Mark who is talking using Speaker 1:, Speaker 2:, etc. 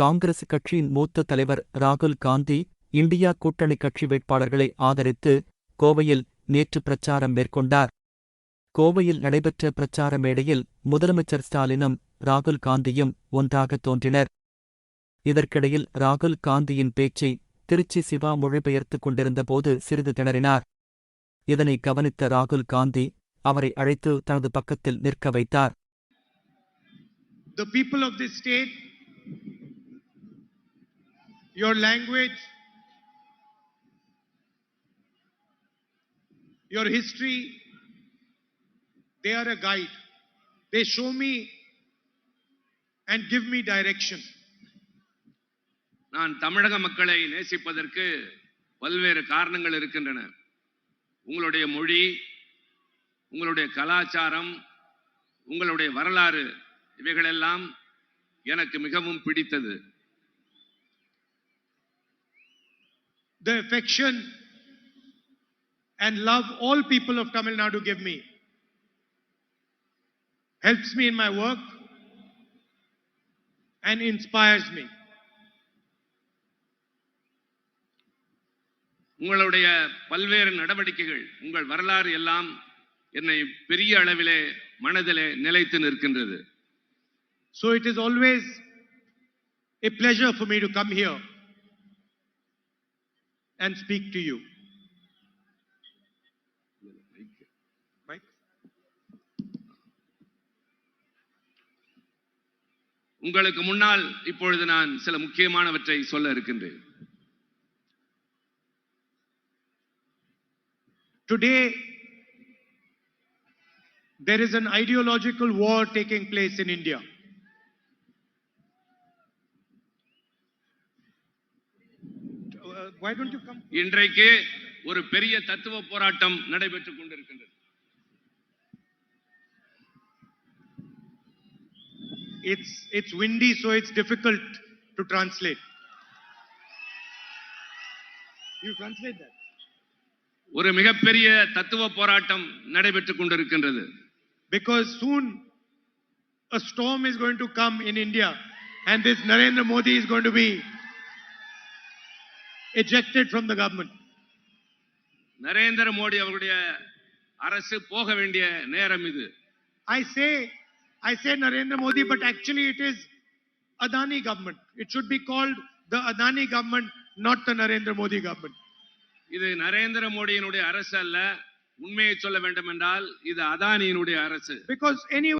Speaker 1: காங்கிரஸ் கட்சியின் மூத்த தலைவர் ராகுல் காந்தி இந்தியா கூட்டணி கட்சி வேட்பாளர்களை ஆதரித்து கோவையில் நேற்று பிரச்சாரம் மேற்கொண்டார். கோவையில் நடைபெற்ற பிரச்சார மேடையில் முதலமைச்சர் ஸ்டாலினும் ராகுல் காந்தியும் ஒன்றாக தோன்றினர். இதற்கிடையில் ராகுல் காந்தியின் பேச்சை திருச்சி சிவா மொழிபெயர்த்துக் கொண்டிருந்தபோது சிறிது திணறினார். இதனை கவனித்த ராகுல் காந்தி அவரை அழைத்து தனது பக்கத்தில் நிற்க வைத்தார்.
Speaker 2: The people of this state, your language, your history, they are a guide. They show me and give me direction.
Speaker 3: நான் தமிழக மக்களை நேசிப்பதற்கு பல்வேறு காரணங்கள் இருக்கின்றன உங்களுடைய மொழி உங்களுடைய கலாச்சாரம் உங்களுடைய வரலாறு இவைகளெல்லாம் எனக்கு மிகவும் பிடித்தது
Speaker 2: The affection and love all people of Tamil Nadu give me helps me in my work and inspires me.
Speaker 3: உங்களுடைய பல்வேறு நடவடிக்கைகள் உங்கள் வரலாறு எல்லாம் என்னை பெரிய அளவிலே மனதிலே நிலைத்து நிற்கின்றது
Speaker 2: So it is always a pleasure for me to come here and speak to you. Mike?
Speaker 3: உங்களுக்கு முன்னால் இப்பொழுது நான் சில முக்கியமானவற்றை சொல்ல இருக்கின்றேன்
Speaker 2: Today, there is an ideological war taking place in India. Uh, Why don't you come?
Speaker 3: இன்றைக்கு ஒரு பெரிய தத்துவ போராட்டம் நடைபெற்றுக் கொண்டிருக்கின்றது
Speaker 2: It's, it's windy, so it's difficult to translate. You translate that?
Speaker 3: ஒரு மிகப்பெரிய தத்துவ போராட்டம் நடைபெற்றுக் கொண்டிருக்கின்றது
Speaker 2: Because soon a storm is going to come in India and this Narendra Modi is going to be ejected from the government.
Speaker 3: Narendra Modi அவர்களுடைய அரசு போக வேண்டிய நேரம் இது
Speaker 2: I say, I say Narendra Modi, but actually it is Adani government. It should be called the Adani government, not the Narendra Modi government.
Speaker 3: இது நரேந்திர மோடியினுடைய அரசு அல்ல உண்மையை சொல்ல வேண்டும் என்றால் இது அதானியினுடைய அரசு
Speaker 2: Because anyway,